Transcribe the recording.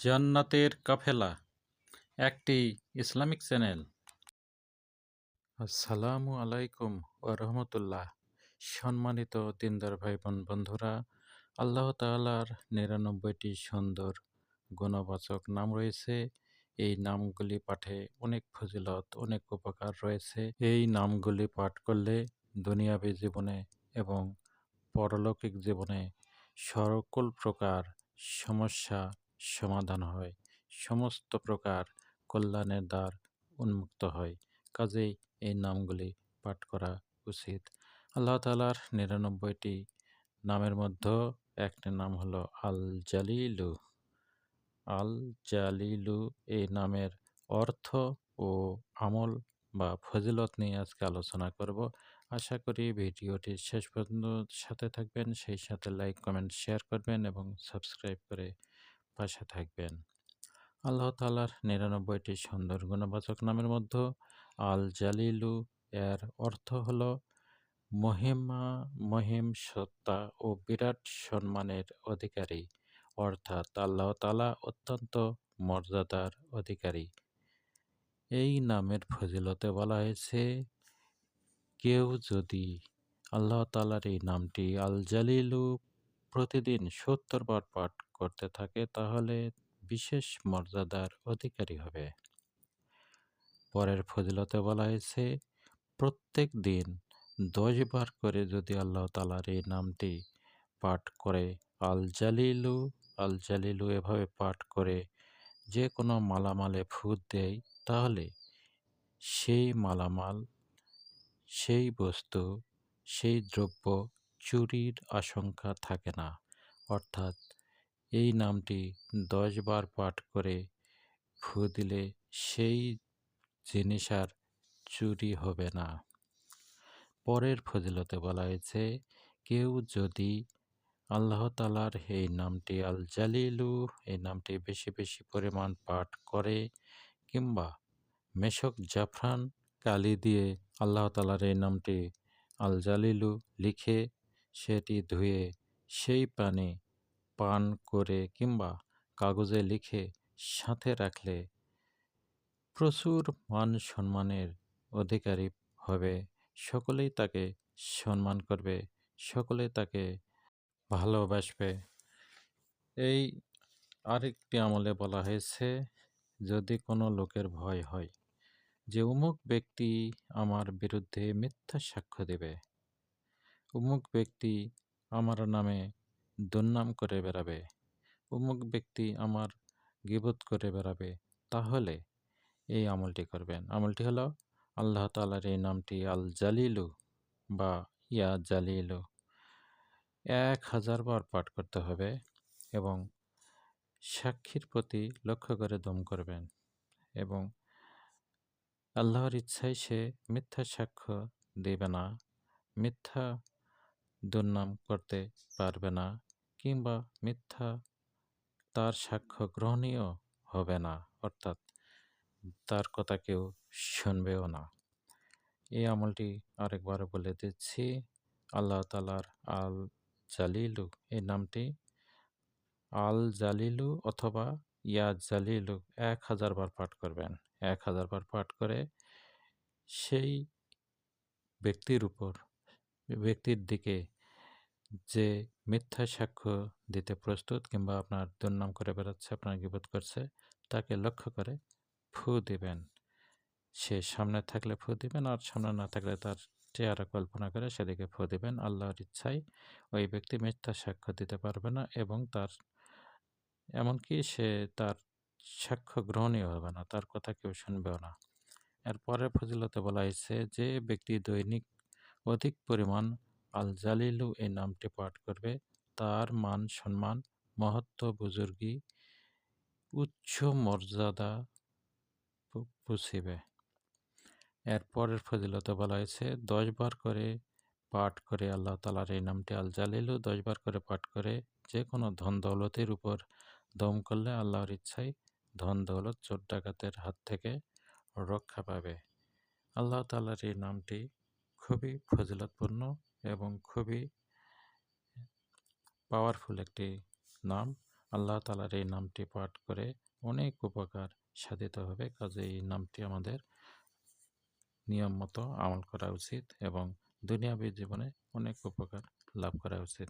জান্নাতের কাফেলা, একটি Islamic channel. আসসালামু আলাইকুম ও রহমতুল্লাহ। সম্মানিত দিনদার ভাই বোন বন্ধুরা, আল্লাহ তাআলার নিরানব্বইটি সুন্দর গুণবাচক নাম রয়েছে। এই নামগুলি পাঠে অনেক ফজিলত, অনেক উপকার রয়েছে। এই নামগুলি পাঠ করলে দুনিয়াবী জীবনে এবং পরলৌকিক জীবনে সকল প্রকার সমস্যা সমাধান হয়। সমস্ত প্রকার কল্যাণের দ্বার উন্মুক্ত হয়। কাজেই এই নামগুলি পাঠ করা উচিত। আল্লাহ তালার নিরানব্বইটি নামের মধ্যে একটি নাম হলো আল জালিলু। আল জালিলু এই নামের অর্থ ও আমল বা ফজিলত নিয়ে আজকে আলোচনা করব। আশা করি ভিডিওটি শেষ পর্যন্ত সাথে থাকবেন। সেই সাথে লাইক, কমেন্ট, শেয়ার করবেন এবং সাবস্ক্রাইব করে পাশে থাকবেন। আল্লাহ তালার নিরানব্বইটি সুন্দর গুণবাচক নামের মধ্যে আল জালিলু, এর অর্থ হল মহিমা, মহিম, সত্তা ও বিরাট সম্মানের অধিকারী। অর্থাৎ আল্লাহ তালা অত্যন্ত মর্যাদার অধিকারী। এই নামের ফজিলতে বলা হয়েছে, কেউ যদি আল্লাহ তালার এই নামটি আল জালিলু প্রতিদিন সত্তর বার পাঠ করতে থাকে, তাহলে বিশেষ মর্যাদার অধিকারী হবে। পরের ফজিলতে বলা হয়েছে, প্রত্যেক দিন দশ বার করে যদি আল্লাহ তালার এই নামটি পাঠ করে, আল জালিলু আল জালিলু এভাবে পাঠ করে যে কোনো মালামালে ফুট দেয়, তাহলে সেই মালামাল, সেই বস্তু, সেই দ্রব্য চুরির আশঙ্কা থাকে না। অর্থাৎ এই নামটি দশ বার পাঠ করে ফু দিলে সেই জিনিস আর চুরি হবে না। পরের ফজিলতে বলা হয়েছে, কেউ যদি আল্লাহ তালার এই নামটি আল জালিলু, এই নামটি বেশি বেশি পরিমাণ পাঠ করে কিংবা মেশক জাফরান কালি দিয়ে আল্লাহ তালার এই নামটি আল জালিলু লিখে সেটি ধুয়ে সেই পানি পান করে কিংবা কাগজে লিখে সাথে রাখলে প্রচুর মান সম্মানের অধিকারী হবে। সকলেই তাকে সম্মান করবে, সকলেই তাকে ভালোবাসবে। এই আরেকটি আমলে বলা হয়েছে, যদি কোনো লোকের ভয় হয়, যে অমুক ব্যক্তি আমার বিরুদ্ধে মিথ্যা সাক্ষ্য দেবে অমুক ব্যক্তি আমার নামে দুর্নাম করে বেড়াবে অমুক ব্যক্তি আমার গিবত করে বেড়াবে, তাহলে এই আমলটি করবেন। আমলটি হলো আল্লাহ তালার এই নামটি আল জালিলু বা ইয়া জালিলু। এক হাজার বার পাঠ করতে হবে এবং সাক্ষীর প্রতি লক্ষ্য করে দম করবেন এবং আল্লাহর ইচ্ছায় সে মিথ্যা সাক্ষ্য দেবে না। মিথ্যা দুর্নাম করতে পারবে না কিংবা মিথ্যা তার সাক্ষ্য গ্রহণীয় হবে না, অর্থাৎ তার কথা কেউ শুনবেও না। এই আমলটি আরেকবার বলে দিচ্ছি, আল্লাহ তালার আল জালিলু, এই নামটি আল জালিলু অথবা ইয়া জালিলু এক হাজার বার পাঠ করবেন। এক হাজার বার পাঠ করে সেই ব্যক্তির উপর ব্যক্তির দিকে যে মিথ্যা সাক্ষ্য দিতে প্রস্তুত কিংবা আপনার দুর্নাম করে বেড়াচ্ছে, আপনার গিবোধ করছে, তাকে লক্ষ্য করে ফু দিবেন। সে সামনে থাকলে ফু দিবেন আর সামনে না থাকলে তার চেহারা কল্পনা করে সেদিকে ফু দিবেন। আল্লাহর ইচ্ছায় ওই ব্যক্তি মিথ্যা সাক্ষ্য দিতে পারবে না এবং তার, এমনকি সে তার সাক্ষ্য গ্রহণীয় হবে না, তার কথা কেউ শুনবেও না। এরপরে ফজিলতে বলা হয়েছে যে ব্যক্তি দৈনিক অধিক পরিমাণ আল জালিলু এই নামটি পাঠ করবে। তার মান সম্মান, মহত্ব, বুজুর্গি, উচ্চ মর্যাদা পুষিবে এরপরের ফজিলতে বলা হয়েছে দশবার করে পাঠ করে আল্লাহ তালার এই নামটি আল জালিলু দশবার করে পাঠ করে যে কোনো ধন দৌলতের উপর দম করলে আল্লাহর ইচ্ছায় ধন দৌলত চোর ডাকাতের হাত থেকে রক্ষা পাবে। আল্লাহ তালার এই নামটি খুবই ফজিলতপূর্ণ এবং খুবই পাওয়ারফুল একটি নাম। আল্লাহ তালার এই নামটি পাঠ করে অনেক উপকার সাধিত হবে। কাজে এই নামটি আমাদের নিয়ম মতো আমল করা উচিত এবং দুনিয়াবী জীবনে অনেক উপকার লাভ করা উচিত।